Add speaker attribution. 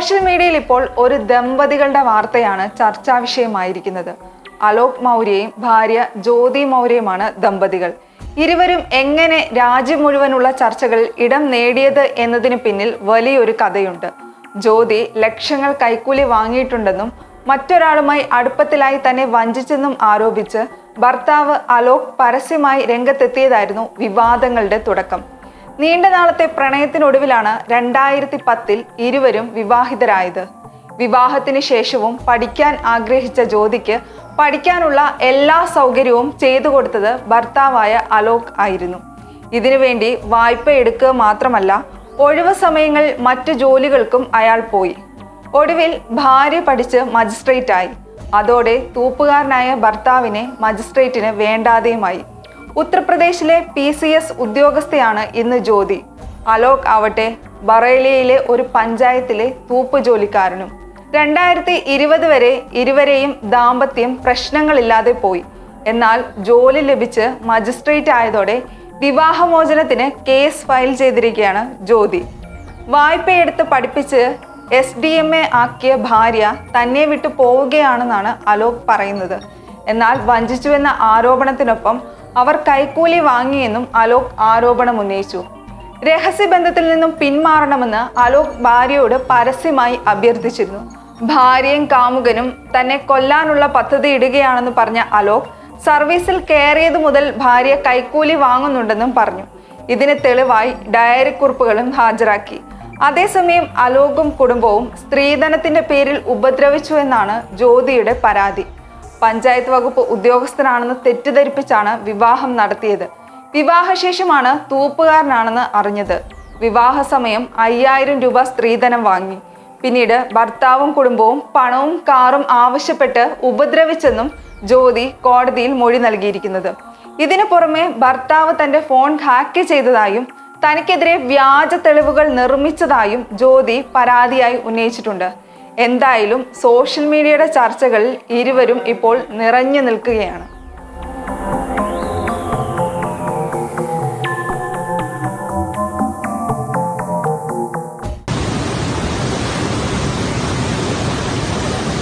Speaker 1: Social മീഡിയയിൽ ഇപ്പോൾ ഒരു ദമ്പതികളുടെ വാർത്തയാണ് ചർച്ചാ വിഷയമായിരിക്കുന്നത്. അലോക് മൗര്യയും ഭാര്യ ജ്യോതി മൗര്യയുമാണ് ദമ്പതികൾ. ഇരുവരും എങ്ങനെ രാജ്യം മുഴുവനുള്ള ചർച്ചകളിൽ ഇടം നേടിയത് എന്നതിന് പിന്നിൽ വലിയൊരു കഥയുണ്ട്. ജ്യോതി ലക്ഷങ്ങൾ കൈക്കൂലി വാങ്ങിയിട്ടുണ്ടെന്നും മറ്റൊരാളുമായി അടുപ്പത്തിലായി തന്നെ വഞ്ചിച്ചെന്നും ആരോപിച്ച് ഭർത്താവ് അലോക് പരസ്യമായി രംഗത്തെത്തിയതായിരുന്നു വിവാദങ്ങളുടെ തുടക്കം. നീണ്ട നാളത്തെ പ്രണയത്തിനൊടുവിലാണ് രണ്ടായിരത്തി പത്തിൽ ഇരുവരും വിവാഹിതരായത്. വിവാഹത്തിന് ശേഷവും പഠിക്കാൻ ആഗ്രഹിച്ച ജ്യോതിക്ക് പഠിക്കാനുള്ള എല്ലാ സൗകര്യവും ചെയ്തു കൊടുത്തത് ഭർത്താവായ അലോക് ആയിരുന്നു. ഇതിനുവേണ്ടി വായ്പ എടുക്കുക മാത്രമല്ല ഒഴിവ് സമയങ്ങൾ മറ്റു ജോലികൾക്കും അയാൾ പോയി. ഒടുവിൽ ഭാര്യ പഠിച്ച് മജിസ്ട്രേറ്റായി അതോടെ തൂപ്പുകാരനായ ഭർത്താവിനെ മജിസ്ട്രേറ്റിന് വേണ്ടാതെയുമായി. ഉത്തർപ്രദേശിലെ പി സി എസ് ഉദ്യോഗസ്ഥയാണ് ഇന്ന് ജ്യോതി. അലോക് ആവട്ടെ ബറേലിയയിലെ ഒരു പഞ്ചായത്തിലെ തൂപ്പ് ജോലിക്കാരനും. രണ്ടായിരത്തി ഇരുപത് വരെ ഇരുവരെയും ദാമ്പത്യം പ്രശ്നങ്ങളില്ലാതെ പോയി. എന്നാൽ ജോലി ലഭിച്ച് മജിസ്ട്രേറ്റ് ആയതോടെ വിവാഹമോചനത്തിന് കേസ് ഫയൽ ചെയ്തിരിക്കുകയാണ് ജ്യോതി. വായ്പയെടുത്ത് പഠിപ്പിച്ച് എസ് ഡി എം എ ആക്കിയ ഭാര്യ തന്നെ വിട്ടു പോവുകയാണെന്നാണ് അലോക് പറയുന്നത്. എന്നാൽ വഞ്ചിച്ചുവെന്ന ആരോപണത്തിനൊപ്പം അവർ കൈക്കൂലി വാങ്ങിയെന്നും അലോക് ആരോപണം ഉന്നയിച്ചു രഹസ്യബന്ധത്തിൽ നിന്നും പിന്മാറണമെന്ന് അലോക് ഭാര്യയോട് പരസ്യമായി അഭ്യർത്ഥിച്ചിരുന്നു. ഭാര്യയും കാമുകനും തന്നെ കൊല്ലാനുള്ള പദ്ധതി ഇടുകയാണെന്ന് പറഞ്ഞ അലോക് സർവീസിൽ കയറിയത് മുതൽ ഭാര്യ കൈക്കൂലി വാങ്ങുന്നുണ്ടെന്നും പറഞ്ഞു. ഇതിന് തെളിവായി ഡയറി കുറിപ്പുകളും ഹാജരാക്കി. അതേസമയം അലോകും കുടുംബവും സ്ത്രീധനത്തിന്റെ പേരിൽ ഉപദ്രവിച്ചു എന്നാണ് ജ്യോതിയുടെ പരാതി. പഞ്ചായത്ത് വകുപ്പ് ഉദ്യോഗസ്ഥനാണെന്ന് തെറ്റിദ്ധരിപ്പിച്ചാണ് വിവാഹം നടത്തിയത്. വിവാഹശേഷമാണ് തൂപ്പുകാരനാണെന്ന് അറിഞ്ഞത്. വിവാഹ സമയം അയ്യായിരം രൂപ സ്ത്രീധനം വാങ്ങി. പിന്നീട് ഭർത്താവും കുടുംബവും പണവും കാറും ആവശ്യപ്പെട്ട് ഉപദ്രവിച്ചെന്നും ജ്യോതി കോടതിയിൽ മൊഴി നൽകിയിരിക്കുന്നത്. ഇതിനു പുറമെ ഭർത്താവ് തന്റെ ഫോൺ ഹാക്ക് ചെയ്തതായും തനിക്കെതിരെ വ്യാജ തെളിവുകൾ നിർമ്മിച്ചതായും ജ്യോതി പരാതിയായി ഉന്നയിച്ചിട്ടുണ്ട്. എന്തായാലും സോഷ്യൽ മീഡിയയുടെ ചർച്ചകളിൽ ഇരുവരും ഇപ്പോൾ നിറഞ്ഞു നിൽക്കുകയാണ്.